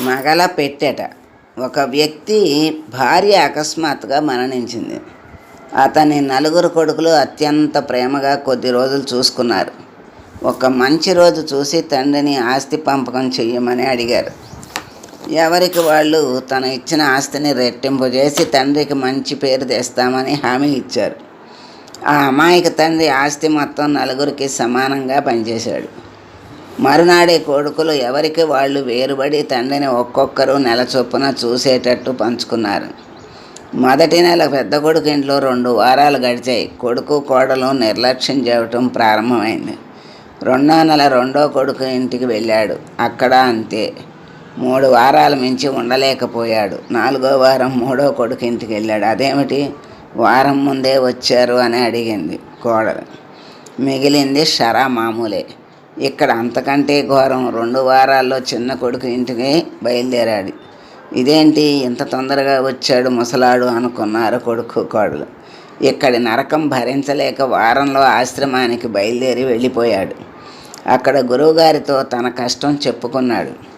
మగల పెట్టెట. ఒక వ్యక్తి భార్య అకస్మాత్తుగా మరణించింది. అతని నలుగురు కొడుకులు అత్యంత ప్రేమగా కొద్ది రోజులు చూసుకున్నారు. ఒక మంచి రోజు చూసి తండ్రిని ఆస్తి పంపకం చెయ్యమని అడిగారు. ఎవరికి వాళ్ళు తను ఇచ్చిన ఆస్తిని రెట్టింపు చేసి తండ్రికి మంచి పేరు తెస్తామని హామీ ఇచ్చారు. ఆ అమాయక తండ్రి ఆస్తి మొత్తం నలుగురికి సమానంగా పనిచేశాడు. మరునాడే కొడుకులు ఎవరికి వాళ్ళు వేరుబడి తండ్రిని ఒక్కొక్కరు నెల చొప్పున చూసేటట్టు పంచుకున్నారు. మొదటి నెల పెద్ద కొడుకు ఇంట్లో రెండు వారాలు గడిచాయి. కొడుకు కోడలు నిర్లక్ష్యం చేయటం ప్రారంభమైంది. రెండో నెల రెండో కొడుకు ఇంటికి వెళ్ళాడు. అక్కడ అంతే. మూడు వారాలు మించి ఉండలేకపోయాడు. నాలుగో వారం మూడో కొడుకు ఇంటికి వెళ్ళాడు. అదేమిటి? వారం ముందే వచ్చారు అని అడిగింది కోడలు. మిగిలింది షరా మామూలే. ఇక్కడ అంతకంటే ఘోరం రెండు వారాల్లో చిన్న కొడుకు ఇంటికి బయలుదేరాడు. ఇదేంటి? ఇంత తొందరగా వచ్చాడు ముసలాడు అనుకున్నారు కొడుకు కోడలు. ఇక్కడి నరకం భరించలేక వారంలో ఆశ్రమానికి బయలుదేరి వెళ్ళిపోయాడు. అక్కడ గురువుగారితో తన కష్టం చెప్పుకున్నాడు.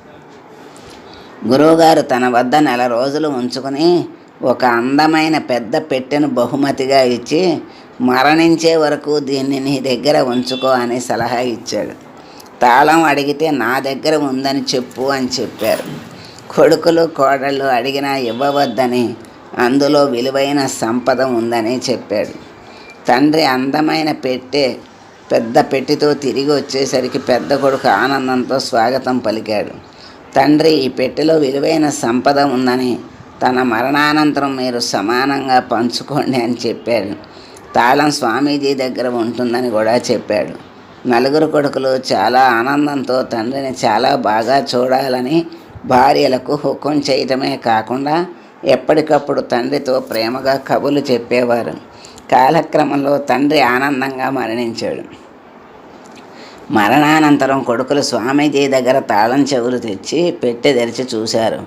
గురువుగారు తన వద్ద నెల రోజులు ఉంచుకుని ఒక అందమైన పెద్ద పెట్టెను బహుమతిగా ఇచ్చి మరణించే వరకు దీన్ని నీ దగ్గర ఉంచుకో అని సలహా ఇచ్చాడు. తాళం అడిగితే నా దగ్గర ఉందని చెప్పు అని చెప్పారు. కొడుకులు కోడళ్ళు అడిగినా ఇవ్వవద్దని అందులో విలువైన సంపద ఉందని చెప్పాడు. తండ్రి అందమైన పెట్టే పెద్ద పెట్టెతో తిరిగి వచ్చేసరికి పెద్ద కొడుకు ఆనందంతో స్వాగతం పలికాడు. తండ్రి ఈ పెట్టెలో విలువైన సంపద ఉందని తన మరణానంతరం మీరు సమానంగా పంచుకోండి అని చెప్పాడు. తాళం స్వామీజీ దగ్గర ఉంటుందని కూడా చెప్పాడు. నలుగురు కొడుకులు చాలా ఆనందంతో తండ్రిని చాలా బాగా చూడాలని భార్యలకు హుకం చేయటమే కాకుండా ఎప్పటికప్పుడు తండ్రితో ప్రేమగా కబులు చెప్పేవారు. కాలక్రమంలో తండ్రి ఆనందంగా మరణించాడు. మరణానంతరం కొడుకులు స్వామీజీ దగ్గర తాళం చెవులు తెచ్చి పెట్టి తెరిచి చూశారు.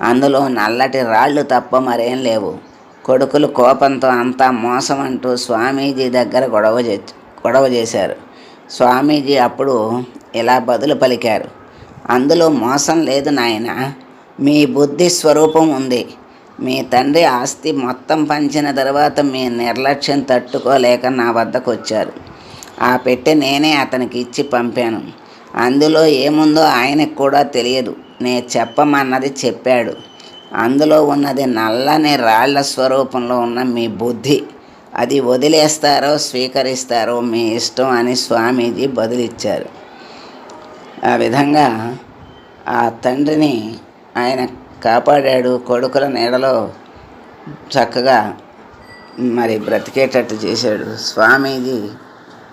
అందులో నల్లటి రాళ్ళు తప్ప మరేం లేవు. కొడుకులు కోపంతో అంతా మోసం అంటూ స్వామీజీ దగ్గర గొడవ చే గొడవ చేశారు. స్వామీజీ అప్పుడు ఇలా బదులు పలికారు. అందులో మోసం లేదు నాయన. మీ బుద్ధి స్వరూపం ఉంది. మీ తండ్రి ఆస్తి మొత్తం పంచిన తర్వాత మీ నిర్లక్ష్యం తట్టుకోలేక నా వద్దకు వచ్చారు ఆ పెట్టె నేనే అతనికి ఇచ్చి పంపాను. అందులో ఏముందో ఆయనకు కూడా తెలియదు. నే చెప్పమన్నది చెప్పాడు. అందులో ఉన్నది నల్లని రాళ్ళ స్వరూపంలో ఉన్న మీ బుద్ధి. అది వదిలేస్తారో స్వీకరిస్తారో మీ ఇష్టం అని స్వామీజీ బదులిచ్చారు. ఆ విధంగా ఆ తండ్రిని ఆయన కాపాడాడు కొడుకుల నీడలో చక్కగా మరి బ్రతికేటట్టు చేశాడు. స్వామీజీ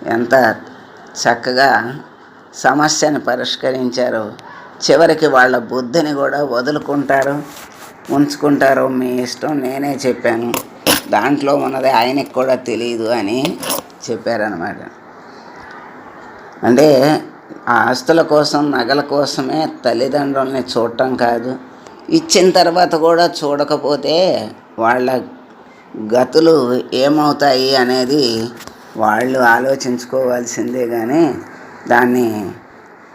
ఎంత చక్కగా సమస్యను పరిష్కరించారో చివరికి వాళ్ళ బుద్ధిని కూడా వదులుకుంటారు ఉంచుకుంటారో మీ ఇష్టం నేనే చెప్పాను. దాంట్లో ఉన్నది ఆయనకు కూడా తెలియదు అని చెప్పారనమాట అంటే ఆ ఆస్తుల కోసం నగల కోసమే తల్లిదండ్రుల్ని చూడటం కాదు ఇచ్చిన తర్వాత కూడా చూడకపోతే వాళ్ళ గతులు ఏమవుతాయి అనేది వాళ్ళు ఆలోచించుకోవాల్సిందే కానీ దాన్ని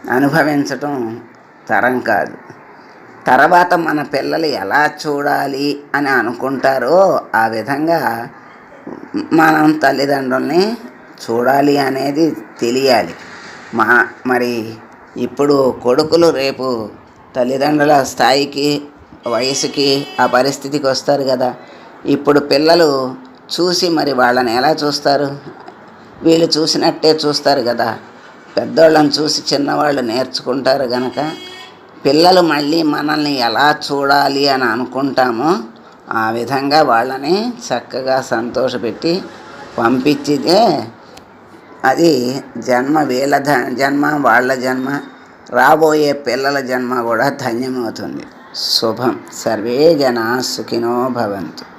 అనుభవించటం తరం కాదు. తర్వాత మన పిల్లలు ఎలా చూడాలి అని అనుకుంటారో ఆ విధంగా మనం తల్లిదండ్రుల్ని చూడాలి అనేది తెలియాలి. మా మరి ఇప్పుడు కొడుకులు రేపు తల్లిదండ్రుల స్థాయికి వయసుకి ఆ పరిస్థితికి వస్తారు కదా. ఇప్పుడు పిల్లలు చూసి మరి వాళ్ళని ఎలా చూస్తారు? వీళ్ళు చూసినట్టే చూస్తారు కదా. పెద్దోళ్ళని చూసి చిన్నవాళ్ళు నేర్చుకుంటారు గనక పిల్లలు మళ్ళీ మనల్ని ఎలా చూడాలి అని అనుకుంటామో ఆ విధంగా వాళ్ళని చక్కగా సంతోషపెట్టి పంపించితే అది జన్మ వీళ్ళ జన్మ వాళ్ళ జన్మ రాబోయే పిల్లల జన్మ కూడా ధన్యమవుతుంది. శుభం. సర్వే జనా సుఖినో భవంతు.